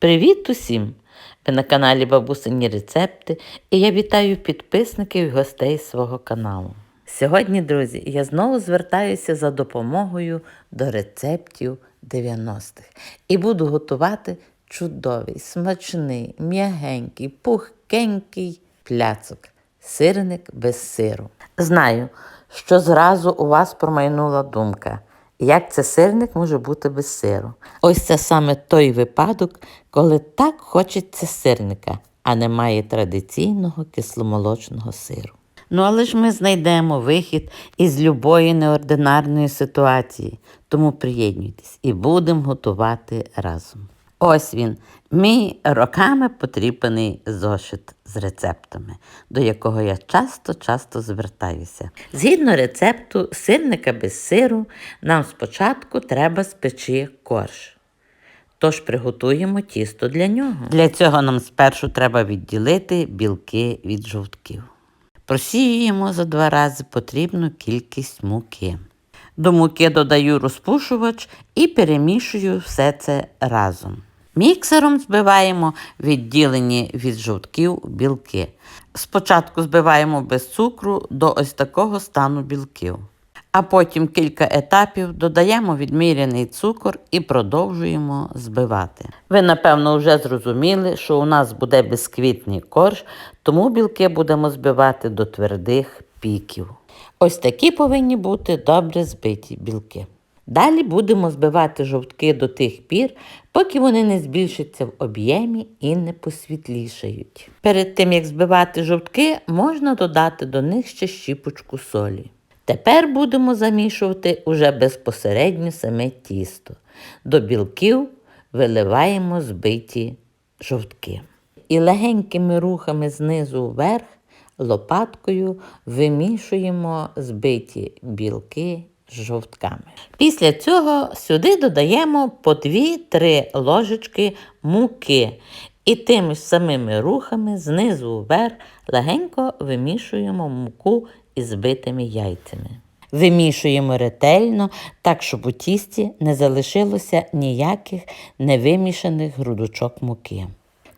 Привіт усім! Ви на каналі Бабусині Рецепти і я вітаю підписників і гостей свого каналу. Сьогодні, друзі, я знову звертаюся за допомогою до рецептів 90-х і буду готувати чудовий, смачний, м'ягенький, пухкенький пляцок, сирник без сиру. Знаю, що зразу у вас промайнула думка. Як це сирник може бути без сиру? Ось це саме той випадок, коли так хочеться сирника, а немає традиційного кисломолочного сиру. Ну, але ж ми знайдемо вихід із любої неординарної ситуації, тому приєднуйтесь і будемо готувати разом. Ось він, мій роками потріпаний зошит з рецептами, до якого я часто-часто звертаюся. Згідно рецепту сирника без сиру, нам спочатку треба спечи корж. Тож приготуємо тісто для нього. Для цього нам спершу треба відділити білки від жовтків. Просіюємо за два рази потрібну кількість муки. До муки додаю розпушувач і перемішую все це разом. Міксером збиваємо відділені від жовтків білки. Спочатку збиваємо без цукру до ось такого стану білків. А потім кілька етапів додаємо відміряний цукор і продовжуємо збивати. Ви, напевно, вже зрозуміли, що у нас буде безквітний корж, тому білки будемо збивати до твердих піків. Ось такі повинні бути добре збиті білки. Далі будемо збивати жовтки до тих пір, поки вони не збільшаться в об'ємі і не посвітлішають. Перед тим, як збивати жовтки, можна додати до них ще щіпочку солі. Тепер будемо замішувати уже безпосередньо саме тісто. До білків виливаємо збиті жовтки. І легенькими рухами знизу вверх лопаткою вимішуємо збиті білки жовтками. Після цього сюди додаємо по 2-3 ложечки муки і тими ж самими рухами знизу вверх легенько вимішуємо муку із збитими яйцями. Вимішуємо ретельно, так, щоб у тісті не залишилося ніяких невимішаних грудочок муки.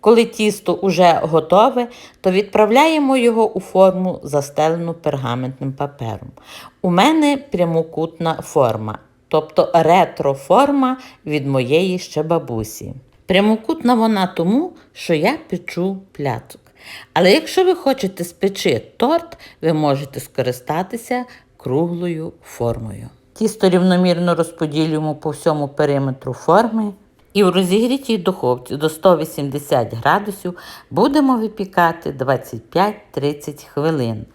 Коли тісто уже готове, то відправляємо його у форму, застелену пергаментним папером. У мене прямокутна форма, тобто ретроформа від моєї ще бабусі. Прямокутна вона тому, що я печу пляцок. Але якщо ви хочете спечи торт, ви можете скористатися круглою формою. Тісто рівномірно розподілюємо по всьому периметру форми. І в розігрітій духовці до 180 градусів будемо випікати 25-30 хвилин.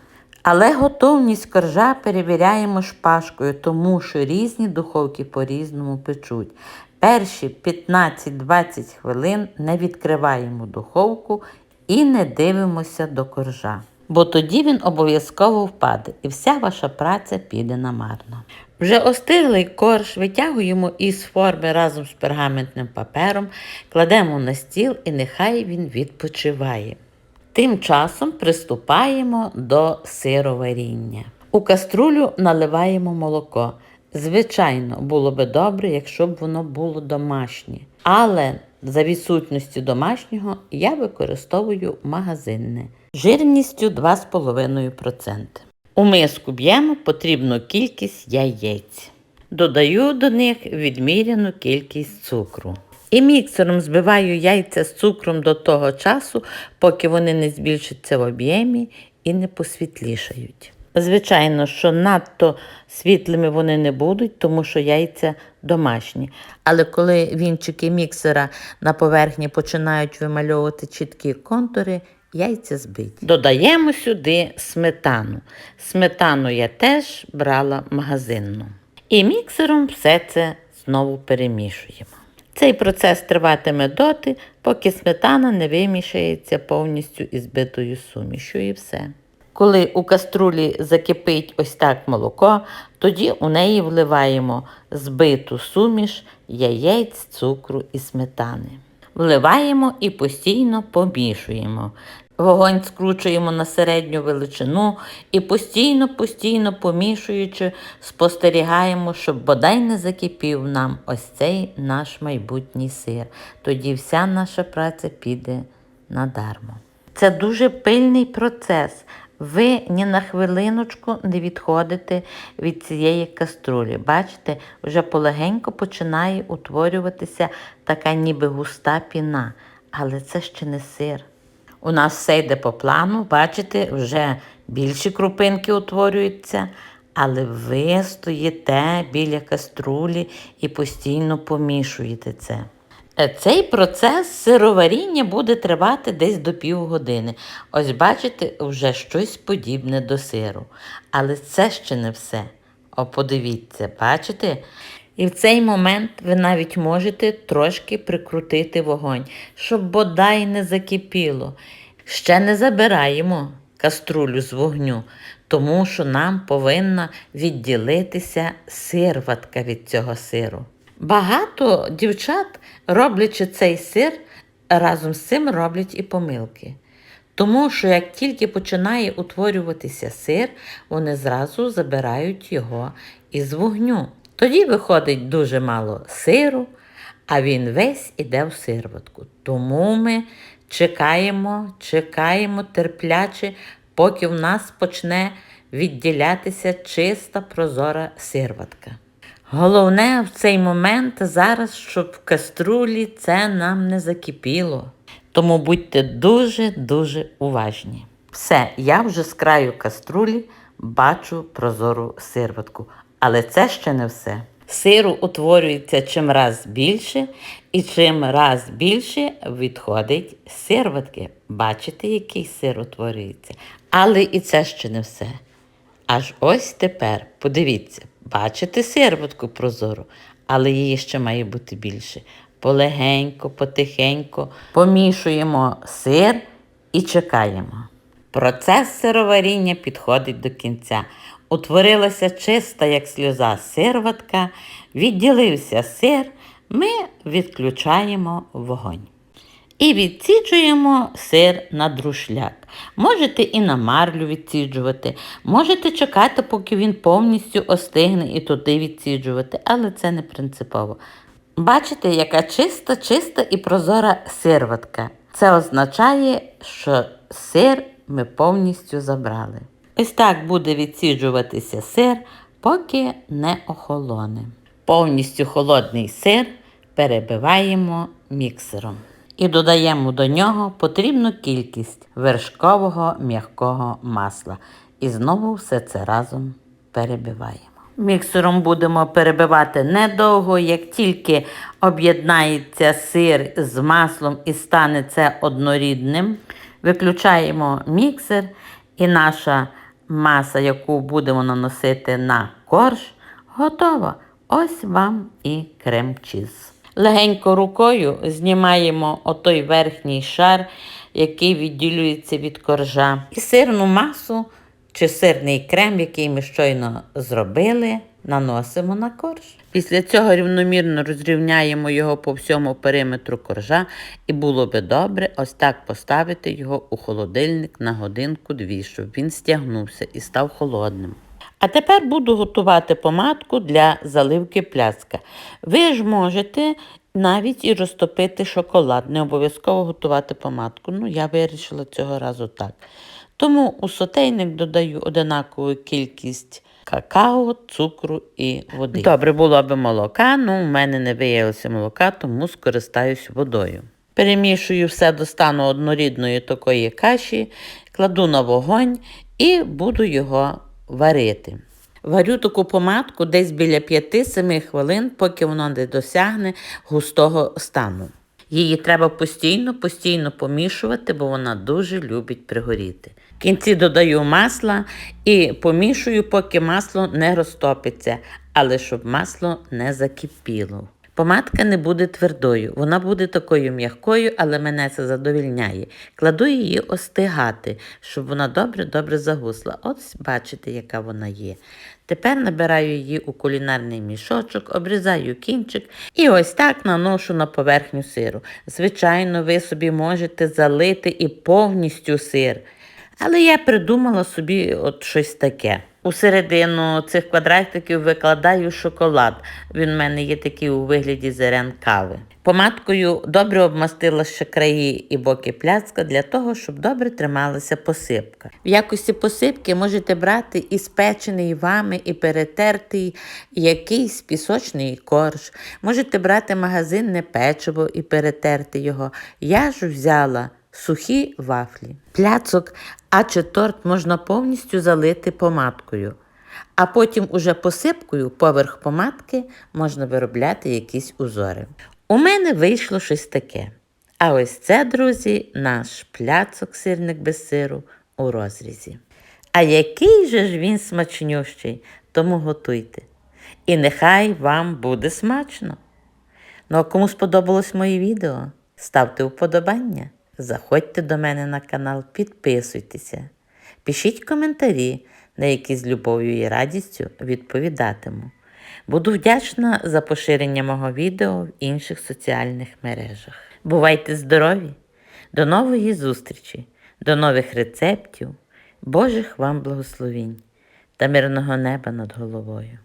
Але готовність коржа перевіряємо шпажкою, тому що різні духовки по-різному печуть. Перші 15-20 хвилин не відкриваємо духовку і не дивимося до коржа. Бо тоді він обов'язково впаде і вся ваша праця піде намарно. Вже остиглий корж витягуємо із форми разом з пергаментним папером, кладемо на стіл і нехай він відпочиває. Тим часом приступаємо до сироваріння. У каструлю наливаємо молоко. Звичайно, було би добре, якщо б воно було домашнє. Але за відсутністю домашнього я використовую магазинне жирністю 2,5%. У миску б'ємо потрібну кількість яєць. Додаю до них відміряну кількість цукру. І міксером збиваю яйця з цукром до того часу, поки вони не збільшаться в об'ємі і не посвітлішають. Звичайно, що надто світлими вони не будуть, тому що яйця домашні. Але коли вінчики міксера на поверхні починають вимальовувати чіткі контури, яйця збиті. Додаємо сюди сметану. Сметану я теж брала магазинну. І міксером все це знову перемішуємо. Цей процес триватиме доти, поки сметана не вимішається повністю із битою сумішю і все. Коли у каструлі закипить ось так молоко, тоді у неї вливаємо збиту суміш яєць, цукру і сметани. Вливаємо і постійно помішуємо. Вогонь скручуємо на середню величину і постійно-постійно помішуючи, спостерігаємо, щоб бодай не закипів нам ось цей наш майбутній сир. Тоді вся наша праця піде надармо. Це дуже пильний процес. Ви ні на хвилиночку не відходите від цієї каструлі. Бачите, вже полегенько починає утворюватися така ніби густа піна. Але це ще не сир. У нас все йде по плану, бачите, вже більші крупинки утворюються, але ви стоїте біля каструлі і постійно помішуєте це. Е, Цей процес сироваріння буде тривати десь до півгодини. Ось бачите, вже щось подібне до сиру. Але це ще не все. О, подивіться, бачите? І в цей момент ви навіть можете трошки прикрутити вогонь, щоб бодай не закипіло. Ще не забираємо каструлю з вогню, тому що нам повинна відділитися сирватка від цього сиру. Багато дівчат, роблячи цей сир, разом з цим роблять і помилки. Тому що як тільки починає утворюватися сир, вони зразу забирають його із вогню. Тоді виходить дуже мало сиру, а він весь іде в сирватку. Тому ми чекаємо, чекаємо терпляче, поки в нас почне відділятися чиста прозора сирватка. Головне в цей момент зараз, щоб в каструлі це нам не закипіло. Тому будьте дуже-дуже уважні. Все, я вже з краю каструлі бачу прозору сирватку. Але це ще не все. Сиру утворюється чим раз більше, і чим раз більше відходить сирватки. Бачите, який сир утворюється. Але і це ще не все. Аж ось тепер, подивіться, бачите сирватку прозору, але її ще має бути більше. Полегенько, потихенько помішуємо сир і чекаємо. Процес сироваріння підходить до кінця. Утворилася чиста, як сльоза, сирватка, відділився сир, ми відключаємо вогонь. І відсіджуємо сир на друшляк. Можете і на марлю відсіджувати, можете чекати, поки він повністю остигне і туди відсіджувати, але це не принципово. Бачите, яка чиста, чиста і прозора сирватка. Це означає, що сир ми повністю забрали. Ось так буде відсіджуватися сир, поки не охолоне. Повністю холодний сир перебиваємо міксером. І додаємо до нього потрібну кількість вершкового м'якого масла. І знову все це разом перебиваємо. Міксером будемо перебивати недовго, як тільки об'єднається сир з маслом і стане це однорідним, виключаємо міксер і наша маса, яку будемо наносити на корж, готова. Ось вам і крем-чіз. Легенько рукою знімаємо отой верхній шар, який відділюється від коржа. І сирну масу чи сирний крем, який ми щойно зробили, наносимо на корж. Після цього рівномірно розрівняємо його по всьому периметру коржа, і було би добре ось так поставити його у холодильник на годинку-дві, щоб він стягнувся і став холодним. А тепер буду готувати помадку для заливки пляцка. Ви ж можете навіть і розтопити шоколад, не обов'язково готувати помадку. Ну, я вирішила цього разу так. Тому у сотейник додаю одинакову кількість какао, цукру і води. Добре було б молока, ну у мене не виявилося молока, тому скористаюсь водою. Перемішую все до стану однорідної такої каші, кладу на вогонь і буду його варити. Варю таку помадку десь біля 5-7 хвилин, поки воно не досягне густого стану. Її треба постійно, постійно помішувати, бо вона дуже любить пригоріти. В кінці додаю масла і помішую, поки масло не розтопиться, але щоб масло не закипіло. Помадка не буде твердою, вона буде такою м'якою, але мене це задовільняє. Кладу її остигати, щоб вона добре-добре загусла. Ось бачите, яка вона є. Тепер набираю її у кулінарний мішочок, обрізаю кінчик і ось так наношу на поверхню сиру. Звичайно, ви собі можете залити і повністю сир. Але я придумала собі от щось таке. У середину цих квадратиків викладаю шоколад. Він в мене є такий у вигляді зерен кави. Помадкою добре обмастила ще краї і боки пляцка для того, щоб добре трималася посипка. В якості посипки можете брати і спечений вами, і перетертий якийсь пісочний корж. Можете брати магазинне печиво і перетерти його. Я ж взяла сухі вафлі. Пляцок, а чи торт можна повністю залити помадкою. А потім уже посипкою поверх помадки можна виробляти якісь узори. У мене вийшло щось таке. А ось це, друзі, наш пляцок сирник без сиру у розрізі. А який же ж він смачнющий, тому готуйте. І нехай вам буде смачно. Ну а кому сподобалось моє відео, ставте вподобання, заходьте до мене на канал, підписуйтеся, пишіть коментарі, на які з любов'ю і радістю відповідатиму. Буду вдячна за поширення мого відео в інших соціальних мережах. Бувайте здорові! До нової зустрічі, до нових рецептів, Божих вам благословінь та мирного неба над головою.